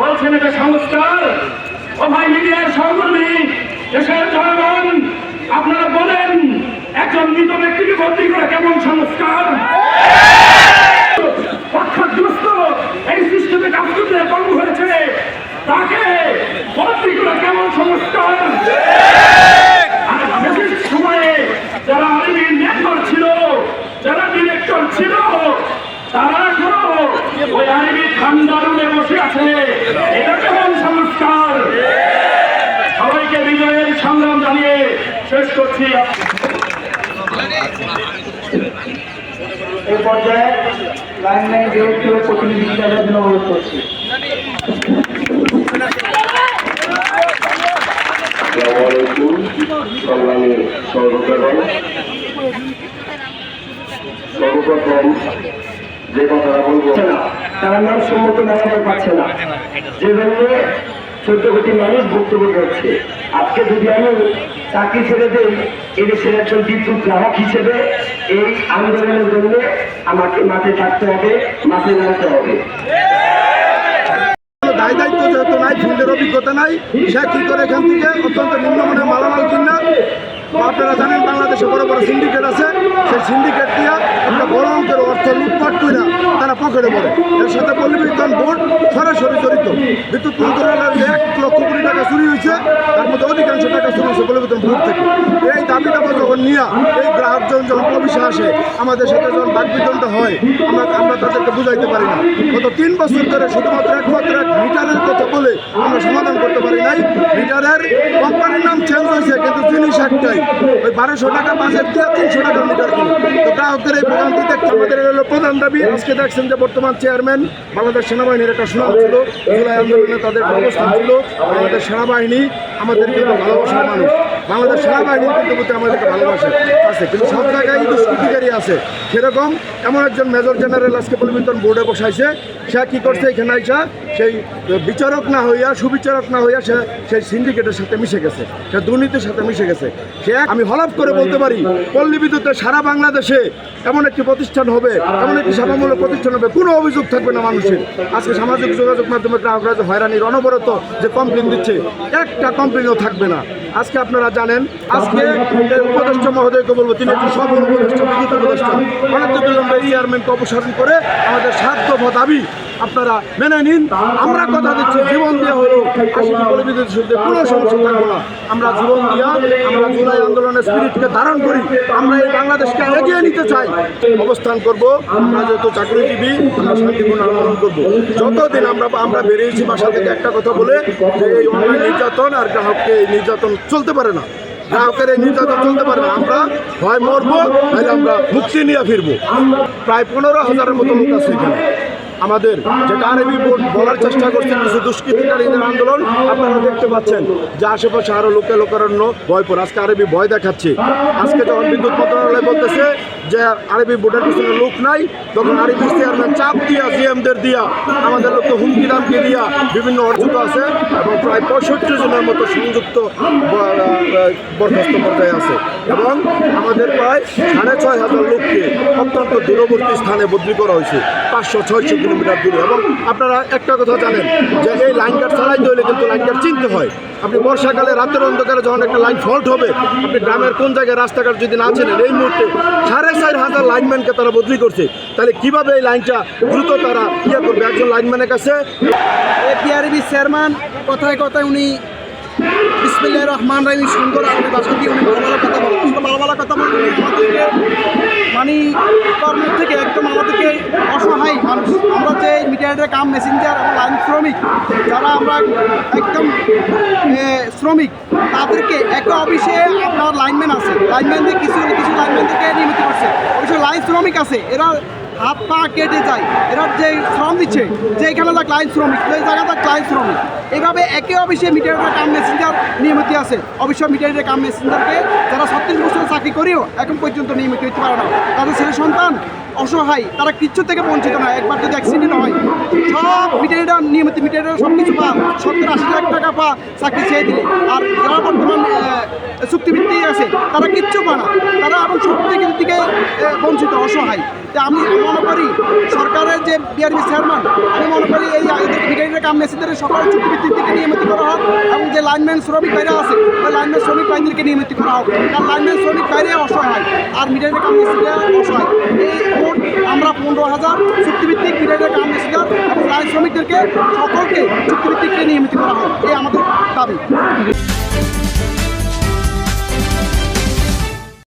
বলছেন এটা সংস্কার। ও ভাই, মিডিয়ার সহকর্মী, দেশের জনগণ, আপনারা বলেন, একজন মৃত ব্যক্তিকে ভর্তি করে কেমন সংস্কার? পক্ষাগ্রস্ত এই সিস্টেমে কাজ করতে কর্ম হয়েছে, তাকে কেমন সংস্কার? সময়ে যারা ছিল যারা ছিল, তারা এখনও ওই আর্মি ঠান্ডা রুমে বসে আছে। এটা কেমন সংস্কার? সবাইকে বিজয়ের সংগ্রাম জানিয়ে শেষ করছি। এই পর্যায়ে প্রতিনিধি হিসাবে জন্য অনুরোধ করছি। সর্বপ্রথম যে কথাটা বলব। না। তারা নাম সম্মত মেলাতে পারছে না। যে জন্য চোদ্দ কোটি মানুষ বক্তব্য করছে। আজকে যদি আমি চাকরি ছেড়ে দেই এদেশের একজন বিদ্যুৎ গ্রাহক হিসেবে এই আন্দোলনের জন্য আমাকে মাঠে থাকতে হবে মাঠে নামতে হবে। দায় দায়িত্ব যেহেতু নাই ফিল্ডের অভিজ্ঞতা নাই সে কি করে এখান থেকে অত্যন্ত নিম্নমানের মালামাল কিনা আপনারা জানেন বাংলাদেশে বড় বড় সিন্ডিকেট আছে। সেই সিন্ডিকেট দিয়া একটা বড় অঙ্কের অর্থ লুটপাট করে তারা পকেটে পড়ে এর সাথে পল্লী বিদ্যুৎ বোর্ড সরাসরি জড়িত। বিদ্যুৎ মন্ত্রণালয়ের এক লক্ষ কোটি টাকা চুরি হয়েছে তার মধ্যে অধিকাংশ টাকা চুরি হয়েছে পল্লী বিদ্যুৎ বোর্ড থেকে। এই দাবি দাবা যখন নিয়ে, এই গ্রাহকজন যখন অফিসে আসে, আমাদের সাথে যখন বাকবিতণ্ড হয়, আমরা আমরা তাদেরকে বুঝাইতে পারি না। গত তিন বছর ধরে শুধুমাত্র একমাত্র এক মিটারের কথা বলে আমরা সমাধান করতে পারি নাই। মিটারের কোম্পানির নাম চেঞ্জ হয়েছে, কিন্তু একটাই। ওই বারোশো টাকা বাজার দিয়ে তিনশো টাকা মিটার কিনে তো গ্রাহকদের এই ভোগান্তি দেখতে আমাদের হলো প্রধান দাবি। আজকে দেখছেন যে বর্তমান চেয়ারম্যান বাংলাদেশ সেনাবাহিনীর একটা সুনাম ছিল। জুলাই আন্দোলনে তাদের অবস্থান ছিল। বাংলাদেশ সেনাবাহিনী আমাদের কিন্তু ভালোবাসার মানুষ। বাংলাদেশ সেনাবাহিনীর কিন্তু প্রতি আমাদেরকে ভালোবাসে, আছে। কিন্তু সব জায়গায় দুষ্কৃতিকারী আছে। সেরকম এমন একজন মেজর জেনারেল আজকে পরিবর্তন বোর্ডে বসাইছে। সে কি করছে এখানে আইসা? সেই বিচারক না হইয়া, সুবিচারক না হইয়া সে সেই সিন্ডিকেটের সাথে মিশে গেছে। সে দুর্নীতির সাথে মিশে গেছে। সে আমি হলাপ করে বলতে পারি, পল্লী বিদ্যুতের সারা বাংলাদেশে এমন একটি প্রতিষ্ঠান হবে, এমন একটি সেবামূলক প্রতিষ্ঠান হবে, কোনো অভিযোগ থাকবে না মানুষের। আজকে সামাজিক যোগাযোগ মাধ্যমে গ্রাহকরা যে হয়রানির অনবরত যে কমপ্লেন দিচ্ছে, একটা কমপ্লেনও থাকবে না। আজকে আপনারা জানেন, আজকে উপদেষ্টা মহোদয়কে বলব, তিনি একটি সফল উপদেষ্টা বিদ্যুৎ উপদেষ্টা। অনেক বিলম্বে চেয়ারম্যানকে অপসারণ করে আমাদের স্বার্থ দাবি আপনারা মেনে নিন। আমরা কথা দিচ্ছি, জীবন দিয়ে হলো কোনো সমস্যা থাকব না। আমরা জীবন দিয়া, আমরা জুলাই আন্দোলনের স্পিরিটকে ধারণ করি। আমরা এই বাংলাদেশকে এগিয়ে নিতে চাই। অবস্থান করব, আমরা যেহেতু চাকরিজীবী, আমরা শান্তিপূর্ণ আন্দোলন করব। যতদিন আমরা আমরা বেরিয়েছি বাসা থেকে একটা কথা বলে যে এই অনলাইন নির্যাতন আর গ্রাহককে এই নির্যাতন চলতে পারে না। গ্রাহকের এই নির্যাতন চলতে পারে না। আমরা হয় মরবো তাহলে আমরা মুক্তি নিয়ে ফিরবো। প্রায় পনেরো হাজারের মতো লোক আছে এখানে। আমাদের যেটা আরবি বলার চেষ্টা করছে কিছু দুষ্কৃতিকারীদের আন্দোলন, আপনারা দেখতে পাচ্ছেন যে আশেপাশে আরও লোকে লোকারণ্য ভয় পর আজকে আরবি ভয় দেখাচ্ছে। আজকে যখন বিদ্যুৎ মন্ত্রণালয় বলতেছে যে আরবি বোর্ডের পিছনে লোক নাই, তখন আরবি চেয়ারম্যান চাপ দিয়া জিএমদের দিয়া, আমাদের লোককে হুমকি দামকি দিয়া বিভিন্ন অর্জিত আছে এবং প্রায় পঁয়ষট্টি জনের মতো সংযুক্ত বরখাস্ত পর্যায়ে আছে। এবং আমাদের প্রায় সাড়ে ছয় হাজার লোককে অত্যন্ত দূরবর্তী স্থানে বদলি করা হয়েছে, পাঁচশো, ছয়শো কিলোমিটার দূরে। এবং আপনারা একটা কথা জানেন যে এই লাইন কাট চালাইতে হলে কিন্তু লাইন কাট চিনতে হয়। আপনি বর্ষাকালে, রাতের অন্ধকারে যখন একটা লাইন ফল্ট হবে, আপনি গ্রামের কোন জায়গায় রাস্তাঘাট যদি না চেনেন, এই মুহূর্তে সাড়ে চার হাজার লাইনম্যানকে তারা বদলি করছে। তাহলে কীভাবে এই লাইনটা দ্রুত তারা ইয়ে করবে? একজন লাইনম্যানের কাছে? এপিআরবি চেয়ারম্যান কথায় কথায় উনি বিসমিল্লাহ রহমান রাহিম, সুন্দর আরবি ভাষা উনি ভালো ভালো কথা বলেন। ভালো ভালো কথা বলেন কর্মের থেকে একদম আমাদেরকে অসহায় মানুষ। আমরা যে মিডিয়াটের কাম মেসেঞ্জার এবং লাইন শ্রমিক, যারা আমরা একদম শ্রমিক, তাদেরকে এক অফিসে আপনার লাইনম্যান আছে। লাইনম্যানদের কিছু কিছু লাইনম্যানদেরকে নিয়মিত করছে। অবশ্য লাইন শ্রমিক আছে, এরা হাত পা কেটে যায়। এরা যে শ্রম দিচ্ছে যে এখানে থাক লাইন শ্রমিক, যে জায়গা থাক লাইন শ্রমিক। এইভাবে একে অফিসে মিটারের কাম মেসেঞ্জার নিয়মিত আছে। অবশ্য মিটারের কাম মেসেঞ্জারকে যারা ছত্রিশ বছর চাকরি করেও এখন পর্যন্ত নিয়মিত হতে পারে না তাদের ছেলে সন্তান অসহায় তারা কিচ্ছু থেকে বঞ্চিত নয়। একবার যদি অ্যাক্সিডেন্ট হয় সব মিটারিরা নিয়মিত মিটারের সব কিছু পা সত্তর আশি লাখ টাকা পা চাকরি ছেড়ে দিলে। আর যারা বর্তমান আহ, চুক্তিভিত্তিক আছে তারা কিচ্ছু পায় না। তারা এখন সব থেকে দিকে বঞ্চিত অসহায়। তা আমি মনে করি সরকারের যে বিআরবি চেয়ারম্যান আমি মনে করি এই মিটারের কাম মেসিদের সকল থেকে নিয়মিত করা হোক এবং যে লাইনম্যান শ্রমিক বাইরে আছে, ওই লাইনম্যান শ্রমিক বাহিনীকে নিয়মিত করা হোক। কারণ লাইনম্যান শ্রমিক বাইরে অসহায়। আর মিটারের কাম অসহায়। এই মোট আমরা পনেরো হাজার চুক্তিভিত্তিক মিটারের কাম মেসিদার এবং লাইন শ্রমিকদেরকে সকলকে চুক্তিভিত্তিককে নিয়মিত করা হোক। এই আমাদের দাবি।